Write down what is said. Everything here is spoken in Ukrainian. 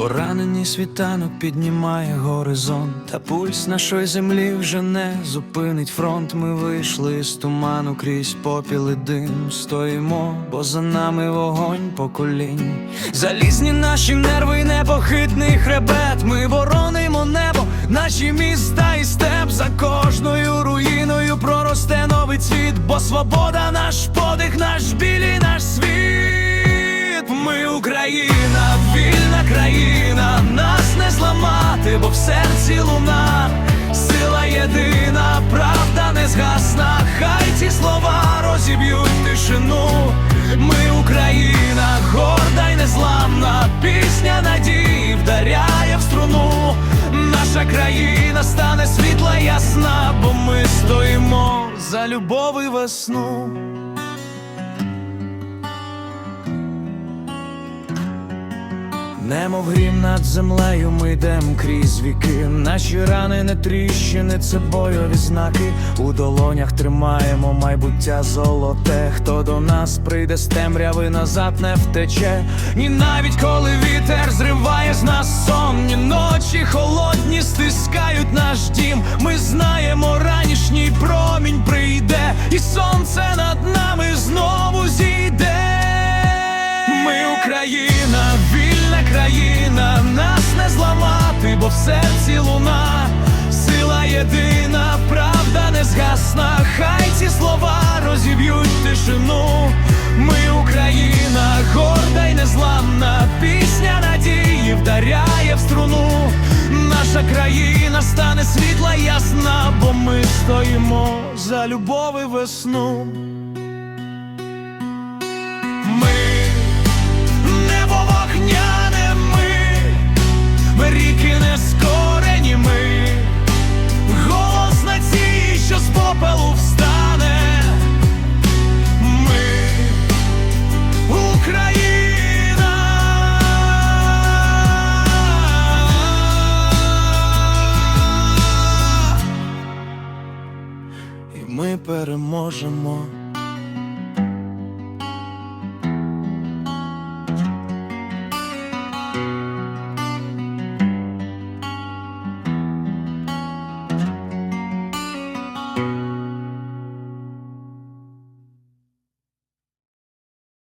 Поранений світанок піднімає горизонт, та пульс нашої землі вже не зупинить фронт. Ми вийшли з туману крізь попіл і дим. Стоїмо, бо за нами вогонь поколінь. Залізні наші нерви, і непохитний хребет. Ми боронимо небо, наші міста і степ. За кожною руїною проросте новий цвіт, бо свобода наш подих, наш біль вільна країна, нас не зламати, бо в серці луна, сила єдина, правда не згасна. Хай ці слова розіб'ють тишину. Ми Україна, горда й незламна, пісня надії вдаряє в струну. Наша країна стане світла ясна, бо ми стоїмо за любов і весну. Немов грім над землею ми йдем крізь віки. Наші рани не тріщини, це бойові знаки. У долонях тримаємо майбуття золоте. Хто до нас прийде з темряви, назад не втече. Ні навіть коли вітер зриває з нас сон, ні ночі холодні стискають наш дім. Ми знаємо, ранішній промінь прийде, і сонце над нами знову Наша країна стане світла ясна, бо ми стоїмо за любов і весну. Ми переможемо.